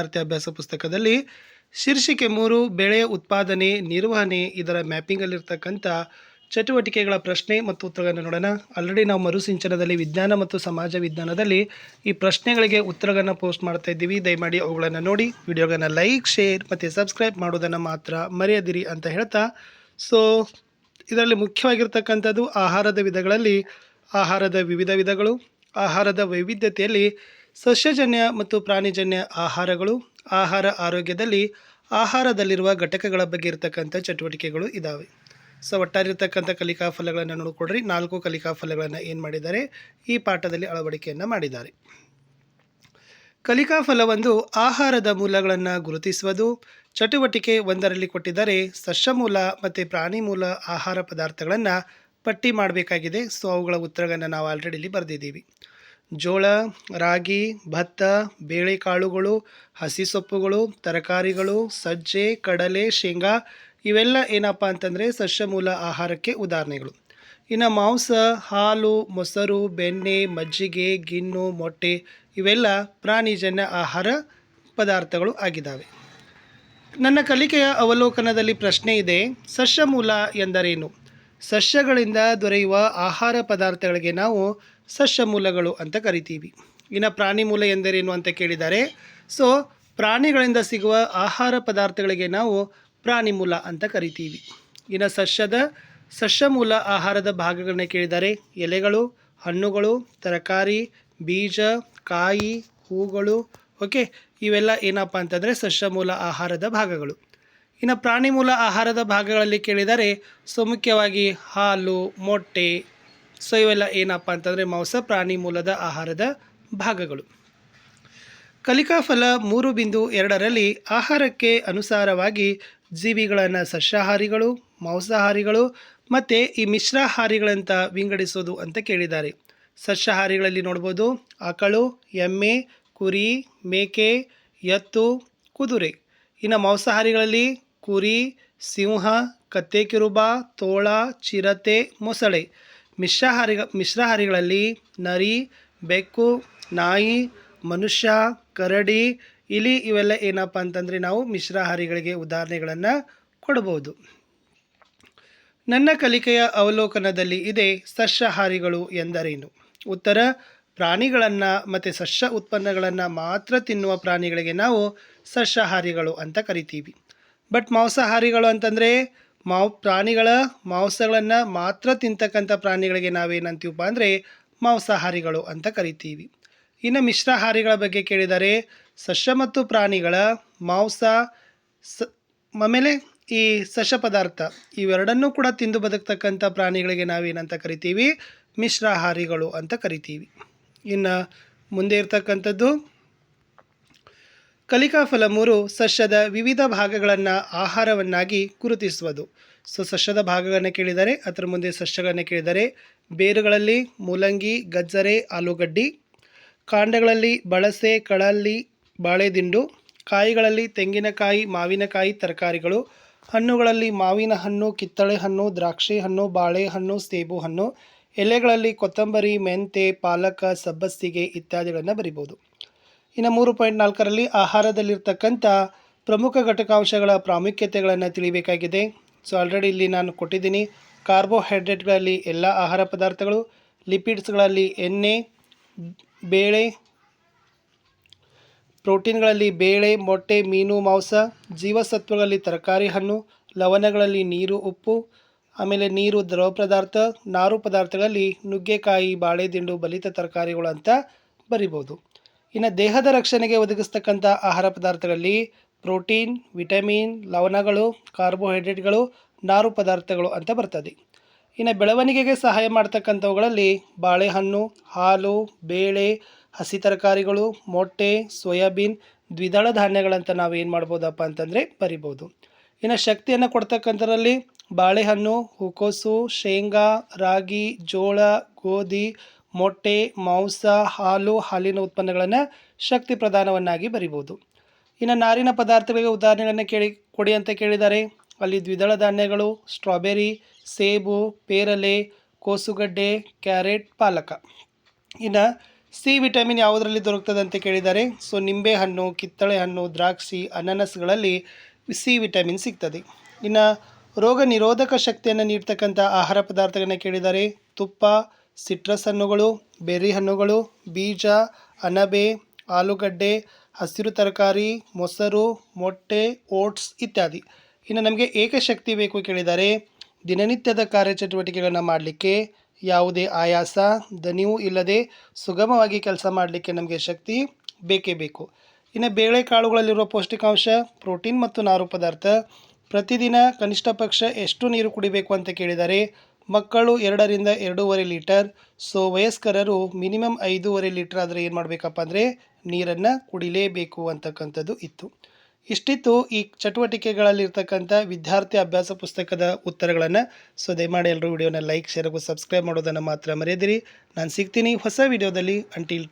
ವಿದ್ಯಾರ್ಥಿ ಅಭ್ಯಾಸ ಪುಸ್ತಕದಲ್ಲಿ ಶೀರ್ಷಿಕೆ ಮೂರು, ಬೆಳೆ, ಉತ್ಪಾದನೆ, ನಿರ್ವಹಣೆ ಇದರ ಮ್ಯಾಪಿಂಗಲ್ಲಿರ್ತಕ್ಕಂಥ ಚಟುವಟಿಕೆಗಳ ಪ್ರಶ್ನೆ ಮತ್ತು ಉತ್ತರಗಳನ್ನು ನೋಡೋಣ. ಆಲ್ರೆಡಿ ನಾವು ಮರುಸಿಂಚನದಲ್ಲಿ ವಿಜ್ಞಾನ ಮತ್ತು ಸಮಾಜ ವಿಜ್ಞಾನದಲ್ಲಿ ಈ ಪ್ರಶ್ನೆಗಳಿಗೆ ಉತ್ತರಗಳನ್ನು ಪೋಸ್ಟ್ ಮಾಡ್ತಾ ಇದ್ದೀವಿ. ದಯಮಾಡಿ ಅವುಗಳನ್ನು ನೋಡಿ, ವಿಡಿಯೋಗಳನ್ನು ಲೈಕ್, ಶೇರ್ ಮತ್ತು ಸಬ್ಸ್ಕ್ರೈಬ್ ಮಾಡೋದನ್ನು ಮಾತ್ರ ಮರೆಯದಿರಿ ಅಂತ ಹೇಳ್ತಾ. ಸೊ ಇದರಲ್ಲಿ ಮುಖ್ಯವಾಗಿರ್ತಕ್ಕಂಥದ್ದು ಆಹಾರದ ವಿಧಗಳಲ್ಲಿ, ಆಹಾರದ ವಿವಿಧ ವಿಧಗಳು, ಆಹಾರದ ವೈವಿಧ್ಯತೆಯಲ್ಲಿ ಸಸ್ಯಜನ್ಯ ಮತ್ತು ಪ್ರಾಣಿಜನ್ಯ ಆಹಾರಗಳು, ಆಹಾರ ಆರೋಗ್ಯದಲ್ಲಿ, ಆಹಾರದಲ್ಲಿರುವ ಘಟಕಗಳ ಬಗ್ಗೆ ಇರತಕ್ಕಂಥ ಚಟುವಟಿಕೆಗಳು ಇದ್ದಾವೆ ಸೊ ಒಟ್ಟಾರಿರ್ತಕ್ಕಂಥ ಕಲಿಕಾ ಫಲಗಳನ್ನು ನೋಡಿಕೊಡ್ರಿ ನಾಲ್ಕು ಕಲಿಕಾ ಫಲಗಳನ್ನು ಏನು ಮಾಡಿದ್ದಾರೆ? ಈ ಪಾಠದಲ್ಲಿ ಅಳವಡಿಕೆಯನ್ನು ಮಾಡಿದ್ದಾರೆ. ಕಲಿಕಾ ಫಲವೊಂದು ಆಹಾರದ ಮೂಲಗಳನ್ನು ಗುರುತಿಸುವುದು. ಚಟುವಟಿಕೆ ಒಂದರಲ್ಲಿ ಕೊಟ್ಟಿದ್ದಾರೆ. ಸಸ್ಯಮೂಲ ಮತ್ತು ಪ್ರಾಣಿ ಮೂಲ ಆಹಾರ ಪದಾರ್ಥಗಳನ್ನು ಪಟ್ಟಿ ಮಾಡಬೇಕಾಗಿದೆ. ಸೊ, ಅವುಗಳ ಉತ್ತರಗಳನ್ನು ನಾವು ಆಲ್ರೆಡಿ ಇಲ್ಲಿ ಬರೆದಿದ್ದೀವಿ. ಜೋಳ, ರಾಗಿ, ಭತ್ತ, ಬೇಳೆಕಾಳುಗಳು ಹಸಿ ಸೊಪ್ಪುಗಳು ತರಕಾರಿಗಳು, ಸಜ್ಜೆ, ಕಡಲೆ, ಶೇಂಗಾ ಇವೆಲ್ಲ ಏನಪ್ಪ ಅಂತಂದರೆ ಸಸ್ಯಮೂಲ ಆಹಾರಕ್ಕೆ ಉದಾಹರಣೆಗಳು. ಇನ್ನು ಮಾಂಸ, ಹಾಲು, ಮೊಸರು, ಬೆಣ್ಣೆ, ಮಜ್ಜಿಗೆ, ಗಿಣ್ಣು, ಮೊಟ್ಟೆ ಇವೆಲ್ಲ ಪ್ರಾಣಿಜನ್ಯ ಆಹಾರ ಪದಾರ್ಥಗಳು ಆಗಿದ್ದಾವೆ. ನನ್ನ ಕಲಿಕೆಯ ಅವಲೋಕನದಲ್ಲಿ ಪ್ರಶ್ನೆ ಇದೆ, ಸಸ್ಯಮೂಲ ಎಂದರೇನು? ಸಸ್ಯಗಳಿಂದ ದೊರೆಯುವ ಆಹಾರ ಪದಾರ್ಥಗಳಿಗೆ ನಾವು ಸಸ್ಯಮೂಲಗಳು ಅಂತ ಕರಿತೀವಿ. ಇನ್ನು ಪ್ರಾಣಿ ಮೂಲ ಎಂದರೇನು ಅಂತ ಕೇಳಿದ್ದಾರೆ ಸೊ ಪ್ರಾಣಿಗಳಿಂದ ಸಿಗುವ ಆಹಾರ ಪದಾರ್ಥಗಳಿಗೆ ನಾವು ಪ್ರಾಣಿ ಮೂಲ ಅಂತ ಕರಿತೀವಿ. ಇನ್ನು ಸಸ್ಯದ ಸಸ್ಯ ಮೂಲ ಆಹಾರದ ಭಾಗಗಳನ್ನ ಕೇಳಿದ್ದಾರೆ ಎಲೆಗಳು, ಹಣ್ಣುಗಳು, ತರಕಾರಿ, ಬೀಜ, ಕಾಯಿ, ಹೂಗಳು, ಓಕೆ, ಇವೆಲ್ಲ ಏನಪ್ಪ ಅಂತಂದರೆ ಸಸ್ಯ ಮೂಲ ಆಹಾರದ ಭಾಗಗಳು. ಇನ್ನು ಪ್ರಾಣಿ ಮೂಲ ಆಹಾರದ ಭಾಗಗಳಲ್ಲಿ ಕೇಳಿದರೆ, ಸೊ ಮುಖ್ಯವಾಗಿ ಹಾಲು, ಮೊಟ್ಟೆ ಸೊ ಇವೆಲ್ಲ ಏನಪ್ಪ ಅಂತಂದರೆ ಮಾಂಸ ಪ್ರಾಣಿ ಮೂಲದ ಆಹಾರದ ಭಾಗಗಳು. ಕಲಿಕಾಫಲ ಮೂರು ಬಿಂದು ಎರಡರಲ್ಲಿ ಆಹಾರಕ್ಕೆ ಅನುಸಾರವಾಗಿ ಜೀವಿಗಳನ್ನು ಸಸ್ಯಾಹಾರಿಗಳು, ಮಾಂಸಾಹಾರಿಗಳು ಮತ್ತು ಈ ಮಿಶ್ರಾಹಾರಿಗಳಂತ ವಿಂಗಡಿಸೋದು ಅಂತ ಕೇಳಿದ್ದಾರೆ. ಸಸ್ಯಾಹಾರಿಗಳಲ್ಲಿ ನೋಡ್ಬೋದು ಆಕಳು, ಎಮ್ಮೆ, ಕುರಿ, ಮೇಕೆ, ಎತ್ತು, ಕುದುರೆ. ಇನ್ನು ಮಾಂಸಾಹಾರಿಗಳಲ್ಲಿ ಕುರಿ, ಸಿಂಹ, ಕತ್ತೆ, ಕಿರುಬ, ತೋಳ, ಚಿರತೆ, ಮೊಸಳೆ. ಮಿಶ್ರಾಹಾರಿ, ಮಿಶ್ರಹಾರಿಗಳಲ್ಲಿ ನರಿ, ಬೆಕ್ಕು, ನಾಯಿ, ಮನುಷ್ಯ, ಕರಡಿ, ಇಲಿ ಇವೆಲ್ಲ ಏನಪ್ಪ ಅಂತಂದರೆ ನಾವು ಮಿಶ್ರಹಾರಿಗಳಿಗೆ ಉದಾಹರಣೆಗಳನ್ನು ಕೊಡಬಹುದು ನನ್ನ ಕಲಿಕೆಯ ಅವಲೋಕನದಲ್ಲಿ ಇದೆ ಸಸ್ಯಹಾರಿಗಳು ಎಂದರೇನು? ಉತ್ತರ, ಪ್ರಾಣಿಗಳನ್ನು ಮತ್ತು ಸಸ್ಯ ಉತ್ಪನ್ನಗಳನ್ನು ಮಾತ್ರ ತಿನ್ನುವ ಪ್ರಾಣಿಗಳಿಗೆ ನಾವು ಸಸ್ಯಹಾರಿಗಳು ಅಂತ ಕರಿತೀವಿ. ಬಟ್ ಮಾಂಸಾಹಾರಿಗಳು ಅಂತಂದರೆ ಮಾವ್ ಪ್ರಾಣಿಗಳ ಮಾಂಸಗಳನ್ನು ಮಾತ್ರ ತಿಂತಕ್ಕಂಥ ಪ್ರಾಣಿಗಳಿಗೆ ನಾವೇನಂತೀವಪ್ಪ ಅಂದರೆ ಮಾಂಸಾಹಾರಿಗಳು ಅಂತ ಕರಿತೀವಿ. ಇನ್ನು ಮಿಶ್ರಾಹಾರಿಗಳ ಬಗ್ಗೆ ಕೇಳಿದರೆ ಸಸ್ಯ ಮತ್ತು ಪ್ರಾಣಿಗಳ ಮಾಂಸ ಸ ಆಮೇಲೆ ಈ ಸಸ್ಯ ಪದಾರ್ಥ ಇವೆರಡನ್ನೂ ಕೂಡ ತಿಂದು ಬದುಕ್ತಕ್ಕಂಥ ಪ್ರಾಣಿಗಳಿಗೆ ನಾವೇನಂತ ಕರಿತೀವಿ? ಮಿಶ್ರಾಹಾರಿಗಳು ಅಂತ ಕರಿತೀವಿ. ಇನ್ನು ಮುಂದೆ ಇರ್ತಕ್ಕಂಥದ್ದು ಕಲಿಕಾ ಫಲ ಮೂರು ಸಸ್ಯದ ವಿವಿಧ ಭಾಗಗಳನ್ನು ಆಹಾರವನ್ನಾಗಿ ಗುರುತಿಸುವುದು. ಸೊ, ಸಸ್ಯದ ಭಾಗಗಳನ್ನು ಕೇಳಿದರೆ, ಅದರ ಮುಂದೆ ಸಸ್ಯಗಳನ್ನು ಕೇಳಿದರೆ, ಬೇರುಗಳಲ್ಲಿ ಮೂಲಂಗಿ, ಗಜ್ಜರೆ, ಆಲೂಗಡ್ಡಿ, ಕಾಂಡಗಳಲ್ಲಿ ಬಳಸೆ, ಕಳಲ್ಲಿ, ಬಾಳೆದಿಂಡು, ಕಾಯಿಗಳಲ್ಲಿ ತೆಂಗಿನಕಾಯಿ, ಮಾವಿನಕಾಯಿ, ತರಕಾರಿಗಳು, ಹಣ್ಣುಗಳಲ್ಲಿ ಮಾವಿನ ಹಣ್ಣು, ಕಿತ್ತಳೆ ಹಣ್ಣು, ದ್ರಾಕ್ಷಿ ಹಣ್ಣು ಬಾಳೆಹಣ್ಣು ಸೇಬು ಹಣ್ಣು, ಎಲೆಗಳಲ್ಲಿ ಕೊತ್ತಂಬರಿ, ಮೆಂತೆ, ಪಾಲಕ ಸಬ್ಬಸ್ಸಿಗೆ ಇತ್ಯಾದಿಗಳನ್ನು ಬರಿಬೋದು. ಇನ್ನು ಮೂರು ಪಾಯಿಂಟ್ ನಾಲ್ಕರಲ್ಲಿ ಆಹಾರದಲ್ಲಿರ್ತಕ್ಕಂಥ ಪ್ರಮುಖ ಘಟಕಾಂಶಗಳ ಪ್ರಾಮುಖ್ಯತೆಗಳನ್ನು ತಿಳಿಬೇಕಾಗಿದೆ. ಸೊ ಆಲ್ರೆಡಿ ಇಲ್ಲಿ ನಾನು ಕೊಟ್ಟಿದ್ದೀನಿ ಕಾರ್ಬೋಹೈಡ್ರೇಟ್ಗಳಲ್ಲಿ ಎಲ್ಲ ಆಹಾರ ಪದಾರ್ಥಗಳು, ಲಿಪಿಡ್ಸ್ಗಳಲ್ಲಿ ಎಣ್ಣೆ, ಬೇಳೆ, ಪ್ರೋಟೀನ್ಗಳಲ್ಲಿ ಬೇಳೆ, ಮೊಟ್ಟೆ, ಮೀನು, ಮಾಂಸ, ಜೀವಸತ್ವಗಳಲ್ಲಿ ತರಕಾರಿ ಹಣ್ಣು, ಲವಣಗಳಲ್ಲಿ ನೀರು, ಉಪ್ಪು, ಆಮೇಲೆ ನೀರು, ದ್ರವ ಪದಾರ್ಥ, ನಾರು ಪದಾರ್ಥಗಳಲ್ಲಿ ನುಗ್ಗೆಕಾಯಿ, ಬಾಳೆದಿಂಡು, ಬಲಿತ ತರಕಾರಿಗಳು ಅಂತ ಬರಿಬೋದು. ಇನ್ನು ದೇಹದ ರಕ್ಷಣೆಗೆ ಒದಗಿಸ್ತಕ್ಕಂಥ ಆಹಾರ ಪದಾರ್ಥಗಳಲ್ಲಿ ಪ್ರೋಟೀನ್, ವಿಟಮಿನ್, ಲವಣಗಳು, ಕಾರ್ಬೋಹೈಡ್ರೇಟ್ಗಳು, ನಾರು ಪದಾರ್ಥಗಳು ಅಂತ ಬರ್ತದೆ. ಇನ್ನು ಬೆಳವಣಿಗೆಗೆ ಸಹಾಯ ಮಾಡ್ತಕ್ಕಂಥವುಗಳಲ್ಲಿ ಬಾಳೆಹಣ್ಣು, ಹಾಲು, ಬೇಳೆ, ಹಸಿ ತರಕಾರಿಗಳು, ಮೊಟ್ಟೆ, ಸೋಯಾಬೀನ್, ದ್ವಿದಳ ಧಾನ್ಯಗಳಂತ ನಾವು ಏನು ಮಾಡ್ಬೋದಪ್ಪ ಅಂತಂದರೆ ಬರಿಬೋದು. ಇನ್ನು ಶಕ್ತಿಯನ್ನು ಕೊಡ್ತಕ್ಕಂಥದ್ರಲ್ಲಿ ಬಾಳೆಹಣ್ಣು, ಹೂಕೋಸು, ಶೇಂಗಾ, ರಾಗಿ, ಜೋಳ, ಗೋಧಿ ಮೊಟ್ಟೆ, ಮಾಂಸ, ಹಾಲು, ಹಾಲಿನ ಉತ್ಪನ್ನಗಳನ್ನು ಶಕ್ತಿ ಪ್ರಧಾನವನ್ನಾಗಿ ಬರಿಬೋದು. ಇನ್ನು ನಾರಿನ ಪದಾರ್ಥಗಳಿಗೆ ಉದಾಹರಣೆಗಳನ್ನು ಕೇಳಿ, ಕೊಡಿ ಅಂತ ಕೇಳಿದ್ದಾರೆ. ಅಲ್ಲಿ ದ್ವಿದಳ ಧಾನ್ಯಗಳು, ಸ್ಟ್ರಾಬೆರಿ, ಸೇಬು, ಪೇರಲೆ, ಕೋಸುಗಡ್ಡೆ, ಕ್ಯಾರೆಟ್, ಪಾಲಕ. ಇನ್ನು ಸಿ ವಿಟಮಿನ್ ಯಾವುದರಲ್ಲಿ ದೊರಕ್ತದೆ ಅಂತ ಕೇಳಿದ್ದಾರೆ. ಸೊ ನಿಂಬೆ ಹಣ್ಣು ಕಿತ್ತಳೆ ಹಣ್ಣು ದ್ರಾಕ್ಷಿ, ಅನಾನಸ್ಗಳಲ್ಲಿ ಸಿ ವಿಟಮಿನ್ ಸಿಗ್ತದೆ. ಇನ್ನು ರೋಗ ನಿರೋಧಕ ಶಕ್ತಿಯನ್ನು ನೀಡ್ತಕ್ಕಂಥ ಆಹಾರ ಪದಾರ್ಥಗಳನ್ನ ಕೇಳಿದ್ದಾರೆ. ತುಪ್ಪ ಸಿಟ್ರಸ್ ಹಣ್ಣುಗಳು, ಬೆರ್ರಿ ಹಣ್ಣುಗಳು, ಬೀಜ, ಅಣಬೆ, ಆಲೂಗಡ್ಡೆ, ಹಸಿರು ತರಕಾರಿ, ಮೊಸರು, ಮೊಟ್ಟೆ, ಓಟ್ಸ್ ಇತ್ಯಾದಿ. ಇನ್ನು ನಮಗೆ ಏಕಶಕ್ತಿ ಬೇಕು ಕೇಳಿದರೆ, ದಿನನಿತ್ಯದ ಕಾರ್ಯಚಟುವಟಿಕೆಗಳನ್ನು ಮಾಡಲಿಕ್ಕೆ ಯಾವುದೇ ಆಯಾಸ, ದನಿವು ಇಲ್ಲದೆ ಸುಗಮವಾಗಿ ಕೆಲಸ ಮಾಡಲಿಕ್ಕೆ ನಮಗೆ ಶಕ್ತಿ ಬೇಕೇ ಬೇಕು. ಇನ್ನು ಬೇಳೆಕಾಳುಗಳಲ್ಲಿರುವ ಪೌಷ್ಟಿಕಾಂಶ, ಪ್ರೋಟೀನ್ ಮತ್ತು ನಾರು ಪದಾರ್ಥ, ಪ್ರತಿದಿನ ಕನಿಷ್ಠ ಪಕ್ಷ ಎಷ್ಟು ನೀರು ಕುಡಿಬೇಕು ಅಂತ ಕೇಳಿದ್ದಾರೆ ಮಕ್ಕಳು ಎರಡರಿಂದ ಎರಡೂವರೆ ಲೀಟರ್, ಸೊ ವಯಸ್ಕರರು ಮಿನಿಮಮ್ ಐದೂವರೆ ಲೀಟರ್ ಆದರೆ ಏನು ಮಾಡಬೇಕಪ್ಪ ಅಂದರೆ ನೀರನ್ನು ಕುಡಿಲೇಬೇಕು ಅಂತಕ್ಕಂಥದ್ದು ಇತ್ತು. ಇಷ್ಟಿತ್ತು ಈ ಚಟುವಟಿಕೆಗಳಲ್ಲಿರ್ತಕ್ಕಂಥ ವಿದ್ಯಾರ್ಥಿ ಅಭ್ಯಾಸ ಪುಸ್ತಕದ ಉತ್ತರಗಳನ್ನು. ಸೊ ದಯಮಾಡಿ ಎಲ್ಲರೂ ವಿಡಿಯೋನ ಲೈಕ್, ಶೇರ್ ಹಾಗೂ ಸಬ್ಸ್ಕ್ರೈಬ್ ಮಾಡೋದನ್ನು ಮಾತ್ರ ಮರೆಯದಿರಿ. ನಾನು ಸಿಗ್ತೀನಿ ಹೊಸ ವಿಡಿಯೋದಲ್ಲಿ. ಅಂಟಿಲ್